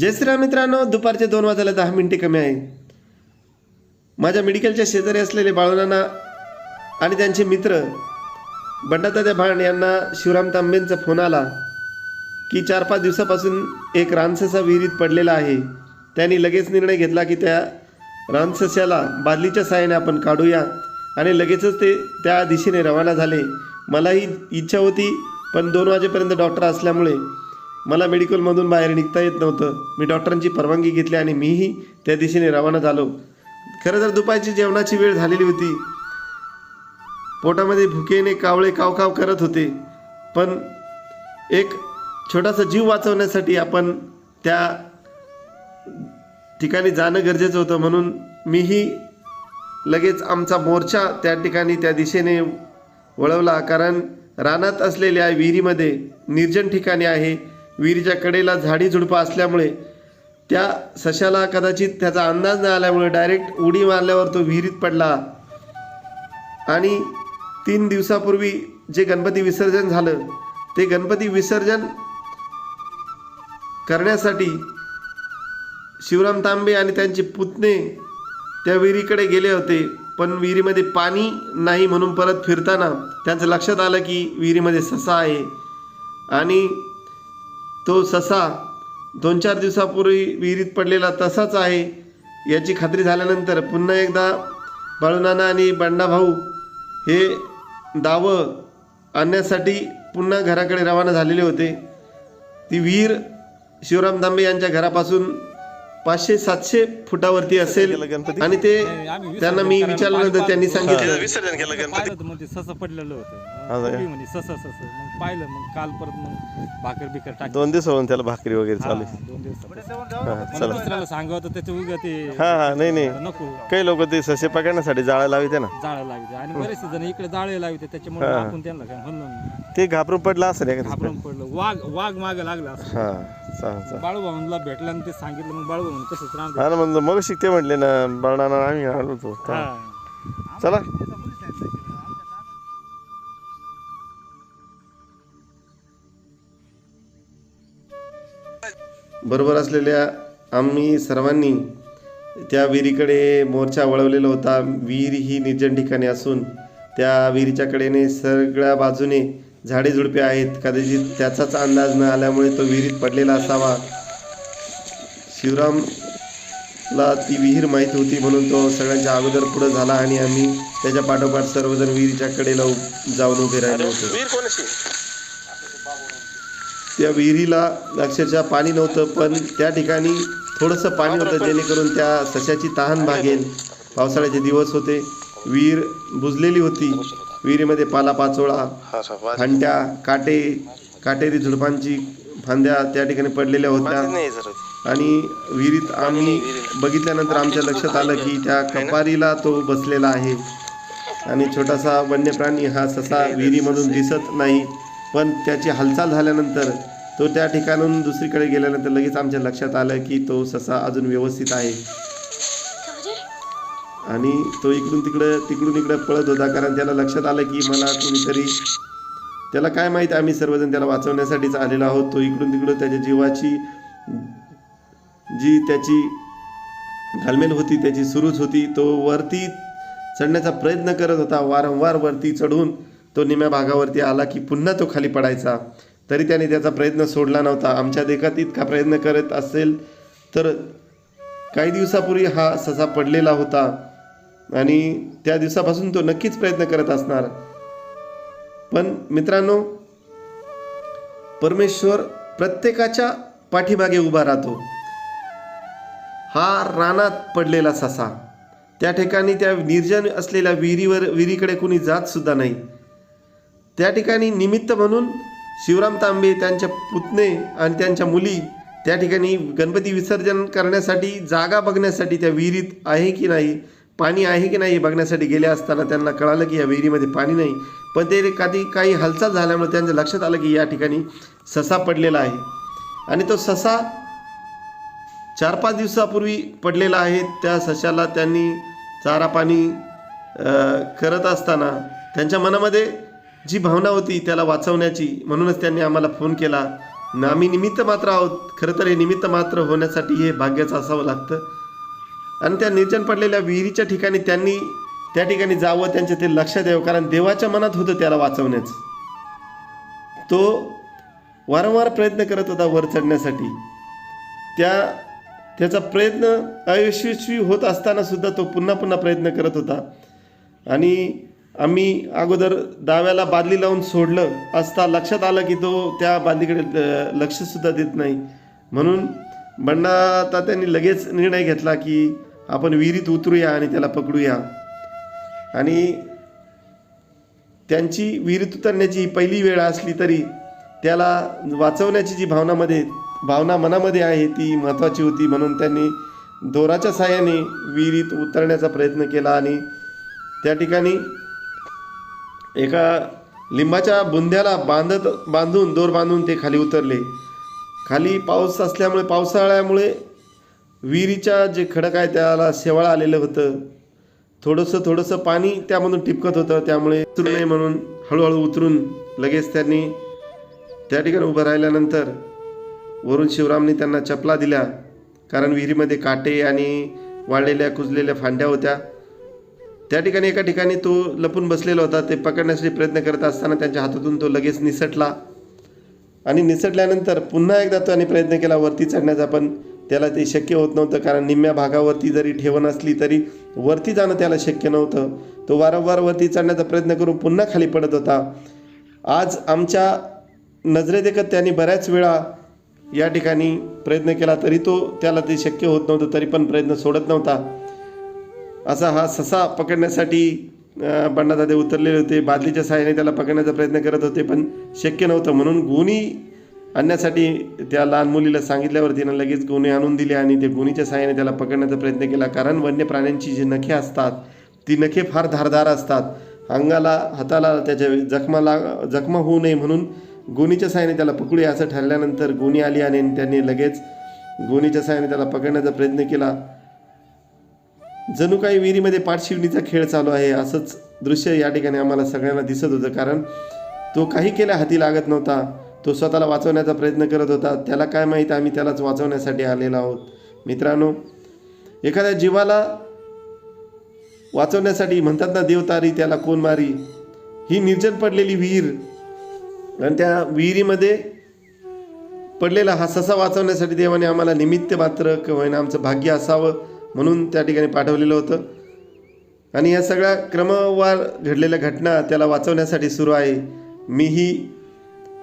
जय श्रीराम मित्रांनो दुपारचे दोन वाजायला दहा मिनिटे कमी आहे. माझ्या मेडिकलच्या शेजारी असलेले बाळूनाना आणि त्यांचे मित्र बंडातात्या भांड यांना शिवराम तांबेंचा फोन आला की चार पाच दिवसापासून एक रानससा विहिरीत पडलेला आहे. त्यांनी लगेच निर्णय घेतला की त्या रानसस्याला बादलीच्या साहाय्याने आपण काढूया आणि लगेचच ते त्या दिशेने रवाना झाले. मलाही इच्छा होती पण दोन वाजेपर्यंत डॉक्टर असल्यामुळे मला मेडिकलमधून बाहेर निघता येत नव्हतं. मी डॉक्टरांची परवानगी घेतली आणि मीही त्या दिशेने रवाना झालो. खरं तर दुपारची जेवणाची वेळ झालेली होती. पोटामध्ये भुकेने कावळे कावकाव करत होते. पण एक छोटासा जीव वाचवण्यासाठी आपण त्या ठिकाणी जाणं गरजेचं होतं. म्हणून मीही लगेच आमचा मोर्चा त्या ठिकाणी त्या दिशेने वळवला. कारण रानात असलेल्या विहिरीमध्ये निर्जन ठिकाणी आहे. विहिरीच्या कडेला झाडी झुडपं असल्यामुळे त्या सशाला कदाचित त्याचा अंदाज न आल्यामुळे डायरेक्ट उडी मारल्यावर तो विहिरीत पडला. आणि तीन दिवसापूर्वी जे गणपती विसर्जन झालं ते गणपती विसर्जन करण्यासाठी शिवराम तांबे आणि त्यांचे पुतणे त्या विहिरीकडे गेले होते. पण विहिरीमध्ये पाणी नाही म्हणून परत फिरताना त्यांचं लक्षात आलं की विहिरीमध्ये ससा आहे. आणि तो ससा दोन चार दिवसापूर्वी विहिरीत पडलेला तसाच आहे. याची खात्री झाल्यानंतर पुन्हा एकदा बाळूनाना आणि बंडाभाऊ हे दावं आणण्यासाठी पुन्हा घराकडे रवाना झालेले होते. ती विहीर शिवराम दांबे यांच्या घरापासून पाचशे सातशे फुटावरती असेल आणि ते त्यांना मी विचारल्यानंतर त्यांनी सांगितलं. विसर्जन केलं गणपती. मग ते सस पडलेलं होतं. असं मग का? पोरी म्हणे सस सस. मग पाहिलं मग काल परत मग भाकर बिकर टाक दोन दिवस होऊन त्याला भाकरी वगैरे चालू. दोन दिवस. चला. दुसऱ्याला सांगावं होतं त्याच्या उगा ते हा हा नाही नाही. नको. काही लोक ते ससे पकडण्यासाठी जाळं लावते ना. जाळं लागते आणि बरेचसे जण इकडे जाळे लावते त्याच्यामुळे आपण त्यांना काय म्हणलं ते घाबरून पडलं असेल घाबरून पडलं. वाघ वाघ मागे लागला असं. हा. बाळूभाऊनला भेटलं आणि ते सांगितलं मग बाळूभाऊन तसंच राहते हा ना म्हणलं मग शिकते म्हटले ना बळणाना आम्ही आलो होतो. चला. बरोबर असलेल्या आम्ही सर्वांनी त्या विहिरीकडे मोर्चा वळवलेला होता. विहीर ही निर्जन ठिकाणी असून त्या विहिरीच्या कडेने सगळ्या बाजूने झाडे झुडपे आहेत. कदाचित त्याचाच अंदाज न आल्यामुळे तो विहिरीत पडलेला असावा. शिवरामला ती विहीर माहीत होती म्हणून तो सगळ्यांच्या अगोदर पुढं झाला आणि आम्ही त्याच्या पाठोपाठ सर्वजण विहिरीच्या कडेला जाऊन उभे राहिलो होतो. त्या विहिरीला अक्षरशः पाणी नव्हतं पण त्या ठिकाणी थोडंसं पाणी होतं जेणेकरून त्या सशाची तहान भागेल. पावसाळ्याचे दिवस होते. विहीर बुजलेली होती. विहिरीमध्ये पाला पाचोळा वाज- फांट्या काटे काटेरी झुडपांची फांद्या त्या ठिकाणी पडलेल्या होत्या. आणि विहिरीत आम्ही बघितल्यानंतर आमच्या लक्षात आलं की त्या कपारीला तो बसलेला आहे. आणि छोटासा वन्य प्राणी हा ससा विहिरीमधून दिसत नाही. पण त्याची हालचाल झाल्यानंतर तो त्या ठिकाणून दुसरीकडे गेल्यानंतर लगेच आमच्या लक्षात आलं की तो ससा अजून व्यवस्थित आहे. आणि तो इकडून तिकडं तिकडून इकडं पळत होता. कारण त्याला लक्षात आलं की मला कोणीतरी त्याला काय माहीत आम्ही सर्वजण त्याला वाचवण्यासाठीच आलेलो आहोत. तो इकडून तिकडं त्याच्या जीवाची जी त्याची घालमेल होती त्याची सुरूच होती तो वरती चढण्याचा प्रयत्न करत होता. वारंवार वरती चढून तो निम्या भागावरती आला की पुन्हा तो खाली पडायचा. तरी त्याने त्याचा प्रयत्न सोडला नव्हता. आमच्या देखात इतका प्रयत्न करत असेल तर काही दिवसापूर्वी हा ससा पडलेला होता. आणि त्या दिवसापासून तो नक्कीच प्रयत्न करत असणार. पण मित्रांनो परमेश्वर प्रत्येकाच्या पाठीमागे उभा राहतो. हा रानात पडलेला ससा. त्या ठिकाणी त्या निर्जन असलेल्या विहिरीवर विहिरीकडे कुणी जात सुद्धा नाही. त्या ठिकाणी निमित्त म्हणून शिवराम तांबे त्यांच्या पुतणे आणि त्यांच्या मुली त्या ठिकाणी गणपती विसर्जन करण्यासाठी जागा बघण्यासाठी त्या विहिरीत आहे की नाही पाणी आहे की नाही बघण्यासाठी गेले असताना त्यांना कळालं की या विहिरीमध्ये पाणी नाही. पण ते कधी काही हालचाल झाल्यामुळे त्यांच्या लक्षात आलं की या ठिकाणी ससा पडलेला आहे. आणि तो ससा चार पाच दिवसापूर्वी पडलेला आहे. त्या सशाला त्यांनी चारा पाणी करत असताना त्यांच्या मनामध्ये जी भावना होती त्याला वाचवण्याची म्हणूनच त्यांनी आम्हाला फोन केला. न आम्ही निमित्त मात्र आहोत. खरं तर हे निमित्त मात्र होण्यासाठी हे भाग्याचं असावं लागतं. आणि त्या निर्जन पडलेल्या विहिरीच्या ठिकाणी त्यांनी त्या ठिकाणी जावं त्यांच्या ते लक्षात यावं कारण देवाच्या मनात होतं त्याला वाचवण्याचं. तो वारंवार प्रयत्न करत होता वर चढण्यासाठी. त्या त्याचा प्रयत्न अयशस्वी होत असताना सुद्धा तो पुन्हा पुन्हा प्रयत्न करत होता. आणि आम्ही अगोदर दाव्याला बादली लावून सोडलं असता लक्षात आलं की तो त्या बादलीकडे लक्षसुद्धा देत नाही. म्हणून बंडा तात्यांनी लगेच निर्णय घेतला की आपण विहिरीत उतरूया आणि त्याला पकडूया आणि त्यांची विहिरीत उतरण्याची ही पहिली वेळ असली तरी त्याला वाचवण्याची जी भावनामध्ये भावना मनामध्ये आहे ती महत्त्वाची होती. म्हणून त्यांनी दोराच्या साह्याने विहिरीत उतरण्याचा प्रयत्न केला आणि त्या ठिकाणी एका लिंबाच्या बुंद्याला बांधत बांधून दोर बांधून ते खाली उतरले. खाली पाऊस असल्यामुळे पावसाळ्यामुळे विहिरीच्या जे खडक आहे त्याला शेवाळ आलेलं होतं. थोडंसं थोडंसं पाणी त्यामधून टिपकत होतं. त्यामुळे उतरू नये म्हणून हळूहळू उतरून लगेच त्यांनी त्या ठिकाणी उभं राहिल्यानंतर वरून शिवरामने त्यांना चपला दिल्या. कारण विहिरीमध्ये काटे आणि वाळलेल्या कुजलेल्या फांड्या होत्या. त्या ठिकाणी एका ठिकाणी तो लपून बसलेला होता. ते पकडण्यासाठी प्रयत्न करत असताना त्यांच्या हातातून तो लगेच निसटला. आणि निसटल्यानंतर पुन्हा एकदा त्याने प्रयत्न केला वरती चढण्याचा पण त्याला ते शक्य होत नव्हतं कारण निम्म्या भागावरती जरी ठेवण असली तरी वरती जाणं त्याला शक्य नव्हतं. तो वारंवार वरती चढण्याचा प्रयत्न करून पुन्हा खाली पडत होता. आज आमच्या नजरेदेखत त्यांनी बऱ्याच वेळा या ठिकाणी प्रयत्न केला तरी तो त्याला ते शक्य होत नव्हतं तरी पण प्रयत्न सोडत नव्हता. असा हा ससा पकडण्यासाठी बंडादादे उतरलेले होते. बादलीच्या सहाय्याने त्याला पकडण्याचा प्रयत्न करत होते पण शक्य नव्हतं. म्हणून गुणी आणण्यासाठी त्या लहान मुलीला सांगितल्यावर तिनं लगेच गुन्हे आणून दिले आणि ते गुणीच्या साहाय्याने त्याला पकडण्याचा प्रयत्न केला. कारण वन्य प्राण्यांची जी नखे असतात ती नखे फार धारदार असतात. अंगाला हाताला त्याच्या जखमाला जखमा होऊ नये म्हणून गोणीच्या साहाय्याने त्याला पकडूया असं ठरल्यानंतर गोणी आली आणि त्यांनी लगेच गोणीच्या साहाय्याने त्याला पकडण्याचा प्रयत्न केला. जणू काही विहिरीमध्ये पाठशिवणीचा खेळ चालू आहे असंच दृश्य या ठिकाणी आम्हाला सगळ्यांना दिसत होतं. कारण तो काही केल्या हाती लागत नव्हता. तो स्वतःला वाचवण्याचा प्रयत्न करत होता. त्याला काय माहीत आम्ही त्यालाच वाचवण्यासाठी आलेलो आहोत. मित्रांनो एखाद्या जीवाला वाचवण्यासाठी म्हणतात ना देवतारी त्याला कोण मारी? ही निर्जन पडलेली विहीर. आणि त्या विहिरीमध्ये पडलेला हा ससा वाचवण्यासाठी देवाने आम्हाला निमित्त मात्र किंवा आमचं भाग्य असावं म्हणून त्या ठिकाणी पाठवलेलं होतं. आणि या सगळ्या क्रमवार घडलेल्या घटना त्याला वाचवण्यासाठी सुरू आहे. मीही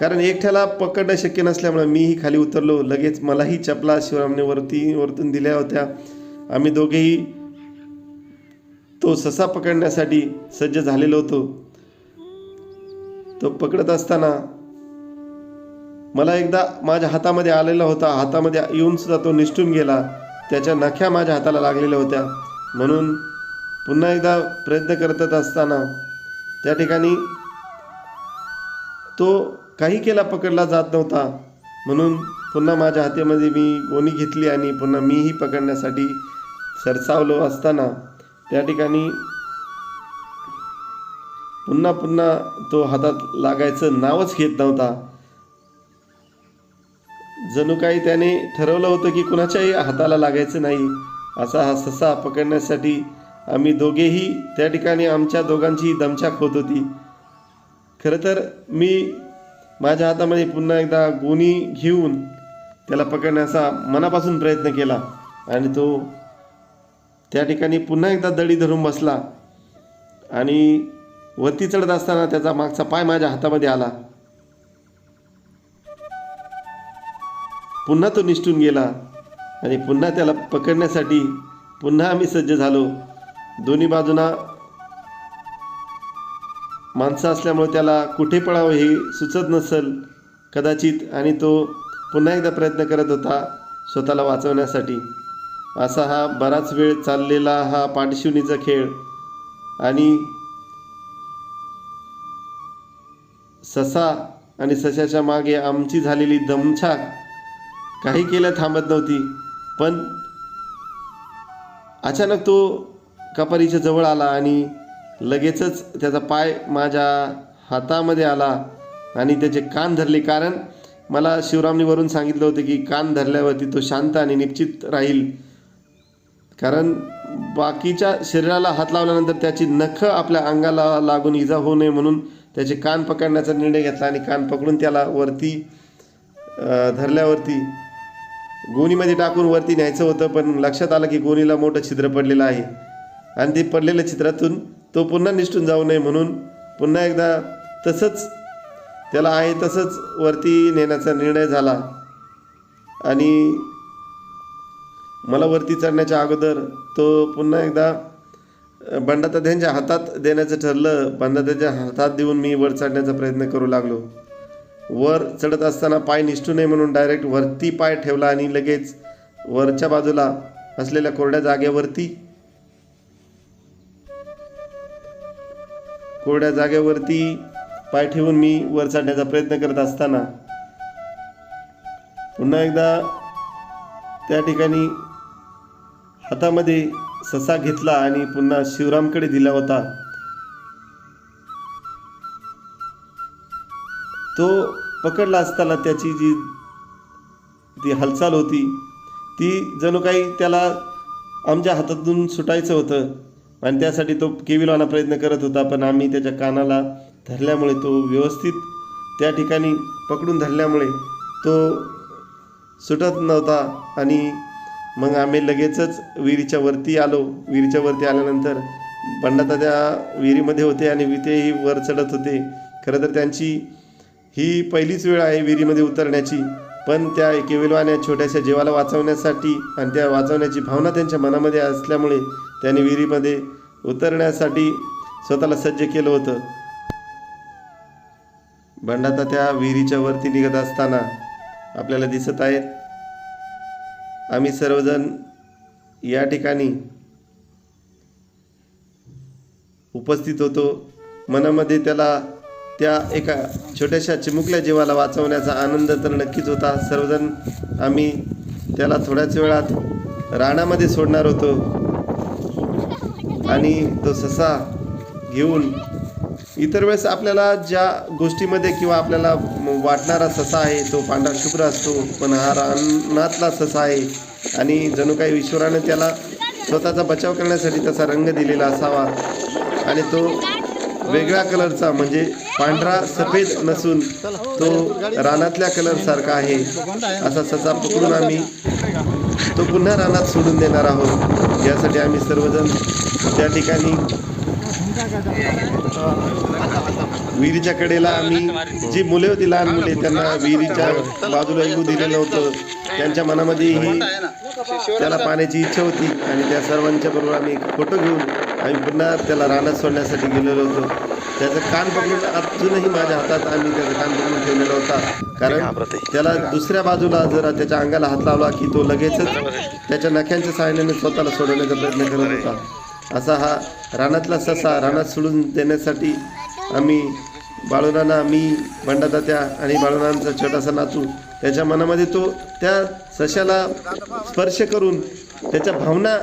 कारण एकट्याला पकडणं शक्य नसल्यामुळे मीही खाली उतरलो. लगेच मलाही चपला शिवरामने वरती वरतून दिल्या होत्या. आम्ही दोघेही तो ससा पकडण्यासाठी सज्ज झालेलो होतो. तो पकडत असताना मला एकदा माझ्या हातामध्ये आलेला होता. हातामध्ये येऊन सुद्धा तो निष्ठून गेला. त्याच्या नख्या माझ्या हाताला लागलेल्या होत्या. म्हणून पुन्हा एकदा प्रयत्न करत असताना त्या ठिकाणी तो काही केला पकडला जात नव्हता. म्हणून पुन्हा माझ्या हातामध्ये मी गोणी घेतली आणि पुन्हा मीही पकडण्यासाठी सरसावलो असताना त्या ठिकाणी पुन्हा पुन्हा तो हातात लागायचं नावच घेत नव्हता. जणू काही त्याने ठरवलं होतं की कुणाच्याही हाताला लागायचं नाही. असा हा ससा पकडण्यासाठी आम्ही दोघेही त्या ठिकाणी आमच्या दोघांची दमछाक होत होती. खरं तर मी माझ्या हातामध्ये पुन्हा एकदा गोणी घेऊन त्याला पकडण्याचा मनापासून प्रयत्न केला आणि तो त्या ठिकाणी पुन्हा एकदा दडी धरून बसला आणि वरती चढत असताना त्याचा मागचा पाय माझ्या हातामध्ये आला. पुन्हा तो निष्ठून गेला आणि पुन्हा त्याला पकडण्यासाठी पुन्हा आम्ही सज्ज झालो. दोन्ही बाजूना माणसं असल्यामुळे त्याला कुठे पळावं हे सुचत नसेल कदाचित. आणि तो पुन्हा एकदा प्रयत्न करत होता स्वतःला वाचवण्यासाठी. असा हा बराच वेळ चाललेला हा पाठशिवणीचा खेळ. आणि ससा आणि सशाच्या मागे आमची झालेली दमछाक काही केलं थांबत नव्हती. पण अचानक तो कपारीच्या जवळ आला आणि लगेचच त्याचा पाय माझ्या हातामध्ये आला आणि त्याचे कान धरले. कारण मला शिवरामने वरून सांगितलं होतं की कान धरल्यावरती तो शांत आणि निश्चित राहील. कारण बाकीच्या शरीराला हात लावल्यानंतर त्याची नखं आपल्या अंगाला लागून इजा होऊ नये म्हणून त्याचे कान पकडण्याचा निर्णय घेतला आणि कान पकडून त्याला वरती धरल्यावरती गोणीमध्ये टाकून वरती न्यायचं होतं. पण लक्षात आलं की गोणीला मोठं छिद्र पडलेलं आहे. आणि ते पडलेल्या छिद्रातून तो पुन्हा निष्ठून जाऊ नये म्हणून पुन्हा एकदा तसंच त्याला आहे तसंच वरती नेण्याचा निर्णय झाला. आणि मला वरती चढण्याच्या अगोदर तो पुन्हा एकदा बंडातात्यांच्या हातात देण्याचं ठरलं. बंडातात्यांच्या हातात देऊन मी वर चढण्याचा प्रयत्न करू लागलो. वर चढत असताना पाय निष्ठू नये म्हणून डायरेक्ट वरती पाय ठेवला आणि लगेच वरच्या बाजूला असलेल्या कोरड्या जागेवरती कोरड्या जागेवरती पाय ठेवून मी वर चढण्याचा प्रयत्न करत असताना पुन्हा एकदा त्या ठिकाणी हातामध्ये ससा घेतला आणि पुन्हा शिवरामकडे दिला होता. तो पकडला असताना त्याची जी ती हालचाल होती ती जणू काही त्याला आमच्या हातातून सुटायचं होतं. आणि त्यासाठी तो केविलवाना प्रयत्न करत होता पण आम्ही त्याच्या कानाला धरल्यामुळे तो व्यवस्थित त्या ठिकाणी पकडून धरल्यामुळे तो सुटत नव्हता आणि मग आम्ही लगेचच विहिरीच्या वरती आलो. विहिरीच्या वरती आल्यानंतर बंडाता त्या विहिरीमध्ये होते आणि तेही वर चढत होते. खरं तर त्यांची ही पहिलीच वेळ आहे विहिरीमध्ये उतरण्याची. पण त्या केविलवाण्या छोट्याशा जीवाला वाचवण्यासाठी आणि त्या वाचवण्याची भावना त्यांच्या मनामध्ये असल्यामुळे त्यांनी विहिरीमध्ये उतरण्यासाठी स्वतःला सज्ज केलं होतं. बंडाता त्या विहिरीच्या वरती निघत असताना आपल्याला दिसत आहेत आम्ही सर्वजण या ठिकाणी उपस्थित होतो. मनामध्ये त्याला त्या एका छोट्याशा चिमुकल्या जीवाला वाचवण्याचा आनंद तर नक्कीच होता. सर्वजण आम्ही त्याला थोड्याच वेळात रानामध्ये सोडणार होतो. आणि तो ससा घेऊन इतर वेळेस आपल्याला ज्या गोष्टीमध्ये किंवा आपल्याला वाटणारा ससा आहे तो पांढरा शुभ्र असतो पण हा रानातला ससा आहे. आणि जणू काही ईश्वराने त्याला स्वतःचा बचाव करण्यासाठी तसा रंग दिलेला असावा. आणि तो वेगळा कलरचा म्हणजे पांढरा सफेद नसून तो रानातल्या कलरसारखा आहे. असा ससा पकडून आम्ही तो पुन्हा रानात सोडून देणार आहोत. यासाठी आम्ही सर्वजण त्या ठिकाणी विहिरीच्या कडेला आम्ही जी मुले होती लहान मुले त्यांना विहिरीच्या बाजूला येऊ दिलं नव्हतं. त्यांच्या मनामध्ये ही त्याला पाण्याची इच्छा होती आणि त्या सर्वांच्या बरोबर आम्ही फोटो घेऊन आम्ही पुन्हा त्याला रानात सोडण्यासाठी गेलेलो होतो. त्याचं कान पकडून अजूनही माझ्या हातात आम्ही त्याचं कान पकडून ठेवलेला होता. कारण त्याला दुसऱ्या बाजूला जर त्याच्या अंगाला हात लावला की तो लगेचच त्याच्या नख्यांच्या सहाय्याने स्वतःला सोडवण्याचा प्रयत्न करत होता. असा हा रानातला ससा रानात सोडून देण्यासाठी आम्ही बाळूनाना मी बंडातात्या आणि बाळूनांचा छोटासा नातू त्याच्या मनामध्ये तो त्या सशाला स्पर्श करून त्याच्या भावना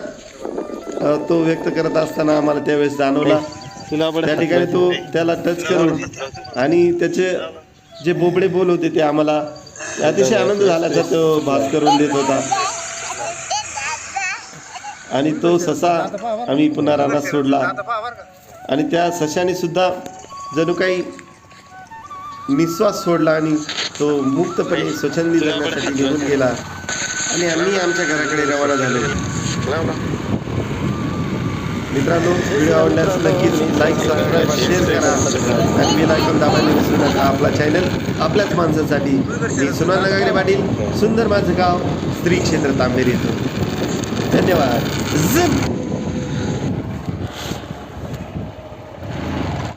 तो व्यक्त करत असताना आम्हाला त्यावेळेस जाणवला. त्या ठिकाणी तो त्याला टच करून आणि त्याचे जे बोबडे बोल होते ते आम्हाला अतिशय आनंद झाल्याचा तो भास करून देत होता. आणि तो ससा आम्ही पुन्हा रानात सोडला. आणि त्या सशाने सुद्धा जणू काही निश्वास सोडला आणि तो मुक्तपणे स्वच्छंदी जगण्यासाठी घेऊन गेला. आणि आम्ही आमच्या घराकडे रवाना झालो. मित्रांनो व्हिडिओ आवडल्यास नक्कीच लाईक सबस्क्राईब शेअर करा. आणि मी लाईक दाबायला विसरू नका. आपला चॅनल आपल्याच माणसासाठी. मी सुनाना गागरे पाटील सुंदर माझं गाव स्त्री क्षेत्र तांबेर येतो. धन्यवाद.